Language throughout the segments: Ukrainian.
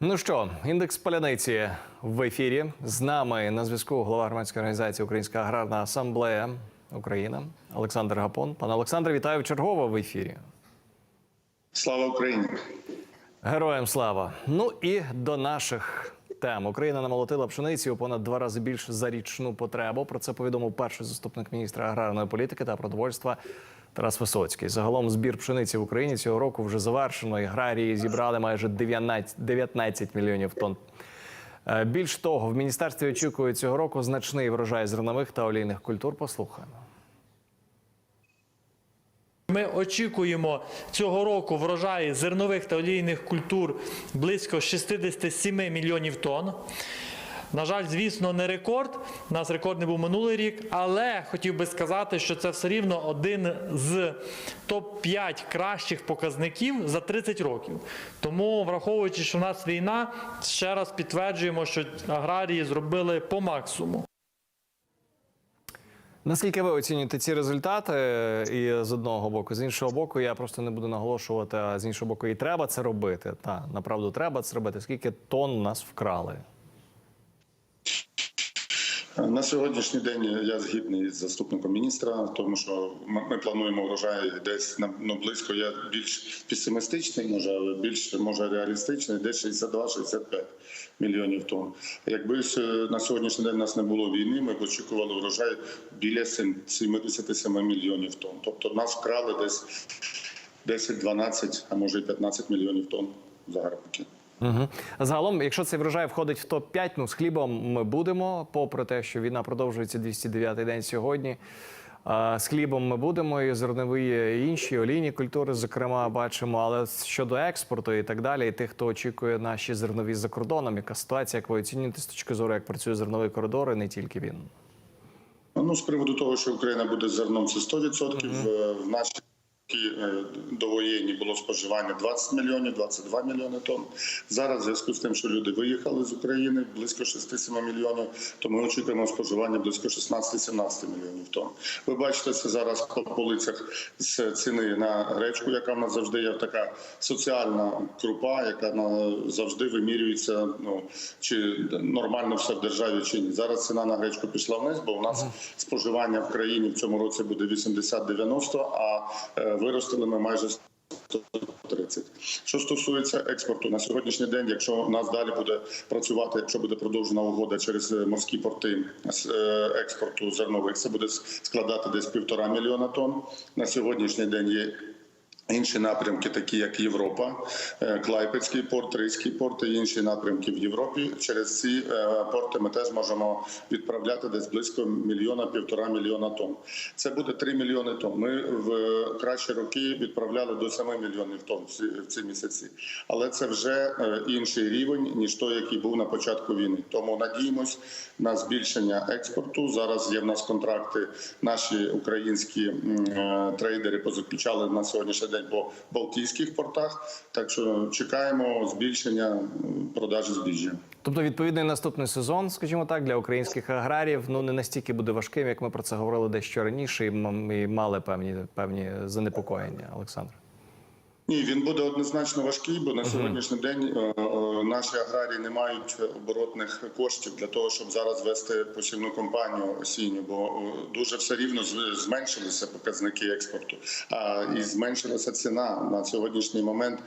Ну що, індекс паляниці в ефірі. З нами на зв'язку голова громадської організації Українська аграрна асамблея Україна Олександр Гапон. Пане Олександре, вітаю чергово в ефірі. Слава Україні! Героям слава! Ну і до наших тем. Україна намолотила пшениці у понад два рази більше за річну потребу. Про це повідомив перший заступник міністра аграрної політики та продовольства Тарас Висоцький. Загалом збір пшениці в Україні цього року вже завершено. І аграрії зібрали майже 19 19 мільйонів тонн. Е, Більш того, в міністерстві очікують цього року значний врожай зернових та олійних культур. Послухаємо. Ми очікуємо цього року врожаї зернових та олійних культур близько 67 мільйонів тонн. На жаль, звісно, не рекорд. У нас рекорд не був минулий рік, але хотів би сказати, що це все рівно один з топ-5 кращих показників за 30 років. Тому, враховуючи, що в нас війна, ще раз підтверджуємо, що аграрії зробили по максимуму. Наскільки ви оцінюєте ці результати? І з одного боку, з іншого боку, я просто не буду наголошувати, а з іншого боку, і треба це робити. Та направду треба це робити. Скільки тонн нас вкрали? На сьогоднішній день я згідний з заступником міністра, тому що ми плануємо врожай десь на ну, близько. Я більш песимістичний, може, але більш може реалістичний, десь 62-65 мільйонів тонн. Якби е, на сьогоднішній день нас не було війни, ми б очікували врожай біля сем- 77 мільйонів тонн. Тобто нас вкрали десь 10-12, а може і 15 мільйонів тонн загарбників. Угу. Загалом, якщо цей врожай входить в топ 5 ну з хлібом ми будемо, попри те, що війна продовжується 209-й день сьогодні. А, З хлібом ми будемо, і зернові, і інші олійні культури, зокрема, бачимо. Але щодо експорту і так далі, і тих, хто очікує наші зернові за кордоном, яка ситуація, як ви оцінюєте з точки зору, як працює зерновий коридор, і не тільки він. Ну, з приводу того, що Україна буде зерном, це 100%. Е, В наші роки е, довоєнні було споживання 20 мільйонів, 22 мільйони тонн. Зараз, в зв'язку з тим, що люди виїхали з України, близько 6-7 мільйонів, то ми очікуємо споживання близько 16-17 мільйонів тонн. Ви бачите це зараз по полицях з ціни на гречку, яка в нас завжди є така соціальна крупа, яка завжди вимірюється. Ну чи нормально все в державі, чи ні. Зараз ціна на гречку пішла вниз, бо у нас споживання в країні в цьому році буде 80-90, а е, виростили ми майже 130. Що стосується експорту на сьогоднішній день, якщо у нас далі буде працювати, якщо буде продовжена угода через е, морські порти е, експорту зернових, це буде складати десь півтора мільйона тонн. На сьогоднішній день є. Інші напрямки, такі як Європа, е, Клайпецький порт, Ризький порт і інші напрямки в Європі. Через ці е, порти ми теж можемо відправляти десь близько мільйона півтора мільйона тонн. Це буде 3 мільйони тонн. Ми в кращі роки відправляли до 7 мільйонів тонн в ці- місяці, але це вже е, інший рівень ніж той, який був на початку війни. Тому надіємось на збільшення експорту. Зараз є в нас контракти. Наші українські трейдери позаключали на сьогоднішній день по Балтійських портах. Так що чекаємо збільшення продажі збіжжя. Тобто, відповідний наступний сезон, скажімо так, для українських аграрів ну не настільки буде важким, як ми про це говорили дещо раніше, і мали певні певні занепокоєння, Олександр. Ні, він буде однозначно важкий, бо на сьогоднішній день е, е, наші аграрії не мають оборотних коштів для того, щоб зараз вести посівну кампанію осінню, бо е, дуже все рівно зменшилися показники експорту, а і зменшилася ціна на сьогоднішній момент.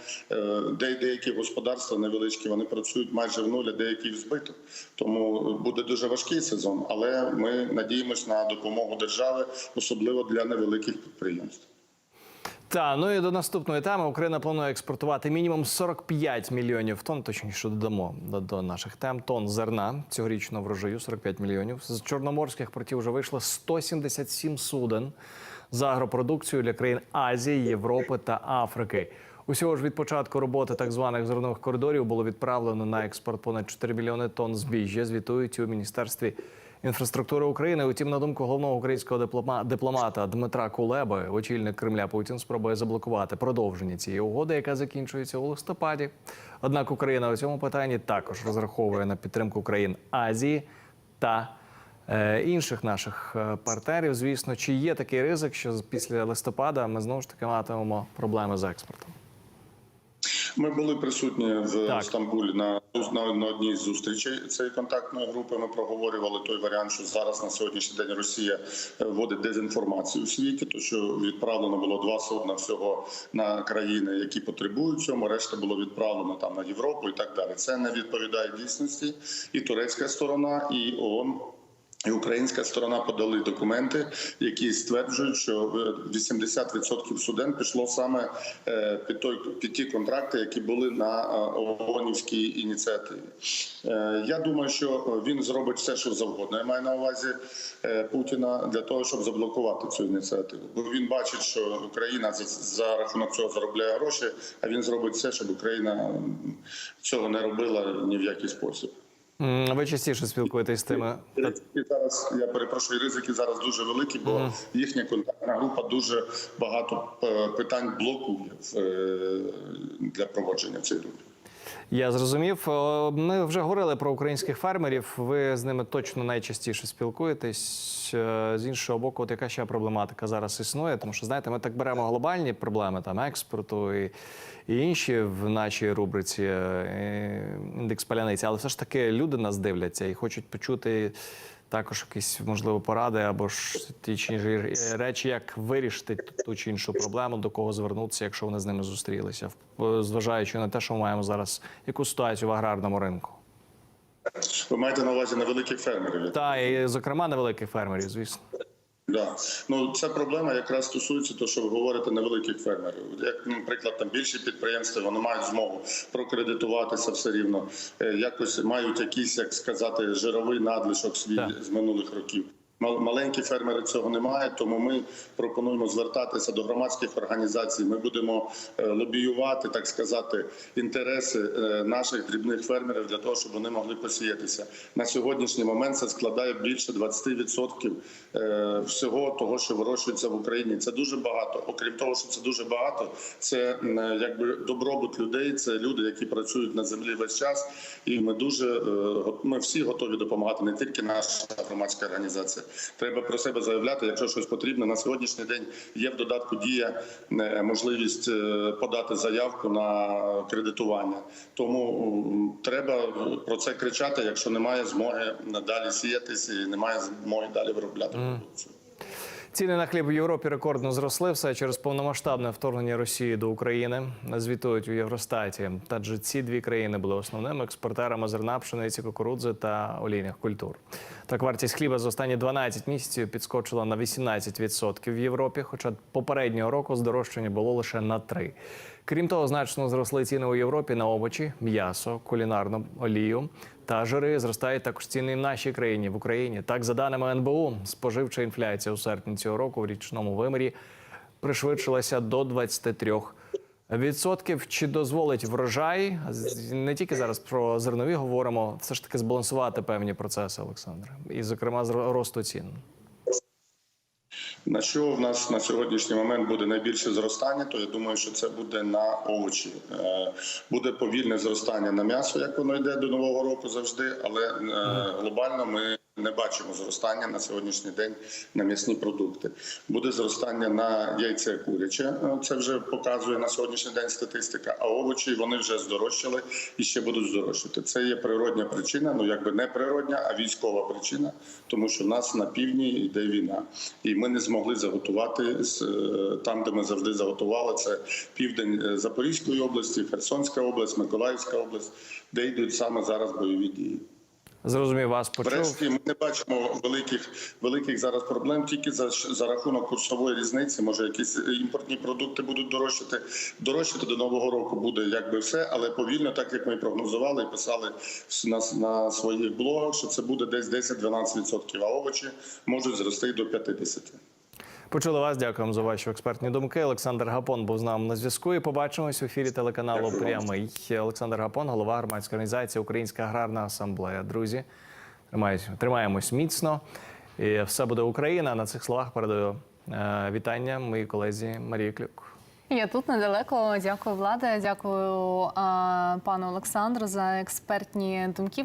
Де деякі господарства невеличкі вони працюють майже в нуль, а деякі в збиток. Тому буде дуже важкий сезон, але ми надіємось на допомогу держави, особливо для невеликих підприємств. Та ну і до наступної теми Україна планує експортувати мінімум 45 мільйонів тонн, точніше додамо до, наших тем тонн зерна цьогорічного врожаю 45 мільйонів. З чорноморських портів вже вийшло 177 суден за агропродукцію для країн Азії, Європи та Африки. Усього ж від початку роботи так званих зернових коридорів було відправлено на експорт понад 4 мільйони тонн збіжжя. Звітують у міністерстві інфраструктури України. Утім, на думку головного українського дипломата Дмитра Кулеби, очільник Кремля Путін спробує заблокувати продовження цієї угоди, яка закінчується у листопаді. Однак Україна у цьому питанні також розраховує на підтримку країн Азії та е, інших наших е, партнерів. Звісно, чи є такий ризик, що після листопада ми знову ж таки матимемо проблеми з експортом? Ми були присутні в Так. Стамбулі на, на, на одній з зустрічей цієї контактної групи. Ми проговорювали той варіант, що зараз на сьогоднішній день Росія е, вводить дезінформацію у світі, то що відправлено було два судна всього на країни, які потребують цьому. Решта було відправлено там на Європу і так далі. Це не відповідає дійсності. І турецька сторона, і ООН і українська сторона подали документи, які стверджують, що е, 80% суден пішло саме е, під той під ті контракти, які були на е, ООНівській ініціативі. Е, Я думаю, що він зробить все, що завгодно. Я маю на увазі Путіна для того, щоб заблокувати цю ініціативу. Бо він бачить, що Україна за, за рахунок цього заробляє гроші, а він зробить все, щоб Україна цього не робила ні в який спосіб. Ви частіше спілкуєтесь з тими. Ризики зараз я перепрошую, ризики зараз дуже великі, бо їхня контактна група дуже багато е, питань блокує е, для проводження цієї групи. Я зрозумів. Ми вже говорили про українських фермерів. Ви з ними точно найчастіше спілкуєтесь. Е, З іншого боку, от яка ще проблематика зараз існує? Тому що знаєте, ми так беремо глобальні проблеми там експорту і, і інші в нашій рубриці е, індекс паляниці, але все ж таки люди нас дивляться і хочуть почути. Також якісь можливо поради або ж ті чи інші речі, як вирішити ту чи іншу проблему, до кого звернутися, якщо вони з ними зустрілися, зважаючи на те, що ми маємо зараз яку ситуацію в аграрному ринку. Ви маєте на увазі на великих фермерів? Та і зокрема невеликих фермерів, звісно. Да. Ну ця проблема якраз стосується того, що ви говорите невеликих фермерів. Як наприклад, там більші підприємства вони мають змогу прокредитуватися все рівно, е, якось мають якийсь, як сказати, жировий надлишок свій Так. з минулих років. Мал- Маленькі фермери цього не мають, тому ми пропонуємо звертатися до громадських організацій. Ми будемо е, лобіювати, так сказати, інтереси е, наших дрібних фермерів для того, щоб вони могли посіятися. На сьогоднішній момент це складає більше 20% е, всього того, що вирощується в Україні. Це дуже багато. Окрім того, що це дуже багато, це якби добробут людей. Це люди, які працюють на землі весь час. І ми дуже ми всі готові допомагати, не тільки наша громадська організація. Треба про себе заявляти, якщо щось потрібно. На сьогоднішній день є в додатку дія е, можливість е, подати заявку на кредитування. Тому треба про це кричати, якщо немає змоги надалі сіятися і немає змоги далі виробляти продукцію. Ціни на хліб в Європі рекордно зросли все через повномасштабне вторгнення Росії до України. Звітують у Євростаті. Адже ці дві країни були основними експортерами зерна, пшениці, кукурудзи та олійних культур. Так, вартість хліба за останні 12 місяців підскочила на 18% в Європі, хоча попереднього року здорожчання було лише на 3%. Крім того, значно зросли ціни у Європі на овочі, м'ясо, кулінарну олію та жири. Зростають також ціни в нашій країні в Україні. Так, за даними НБУ, споживча інфляція у серпні цього року в річному вимірі пришвидшилася до 23 відсотків. Чи дозволить врожай? Не тільки зараз про зернові говоримо, все ж таки збалансувати певні процеси, Олександре, і зокрема з росту цін. На що в нас на сьогоднішній момент буде найбільше зростання, то я думаю, що це буде на овочі. Е, Буде повільне зростання на м'ясо, як воно йде до нового року завжди, але е, глобально ми не бачимо зростання на сьогоднішній день на м'ясні продукти. Буде зростання на яйця куряче. е, Це вже показує на сьогоднішній день статистика. А овочі вони вже здорожчали і ще будуть здорожчати. Це є природня причина, ну якби не природня, а військова причина, тому що в нас на півдні йде війна, і ми не змогли заготувати е, там, де ми завжди заготували. Це південь е, Запорізької області, Херсонська область, Миколаївська область, де йдуть саме зараз бойові дії. Зрозумів вас, почув. Врешті ми не бачимо великих великих зараз проблем тільки за за рахунок курсової різниці. Може, якісь імпортні продукти будуть дорожчати. Дорожчати до нового року буде якби все, але повільно, так як ми прогнозували і писали на, на своїх блогах, що це буде десь 10-12%, а овочі можуть зрости до 50%. Почули вас. Дякуємо за ваші експертні думки. Олександр Гапон був з нами на зв'язку. І побачимось в ефірі телеканалу Прямий. Олександр Гапон, голова громадської організації Українська аграрна асамблея. Друзі, тримаємось, тримаємось міцно. І все буде Україна. На цих словах передаю е, вітання моїй колезі Марії Клюк. Я тут недалеко. Дякую, влада. Дякую а, пану Олександру за експертні думки.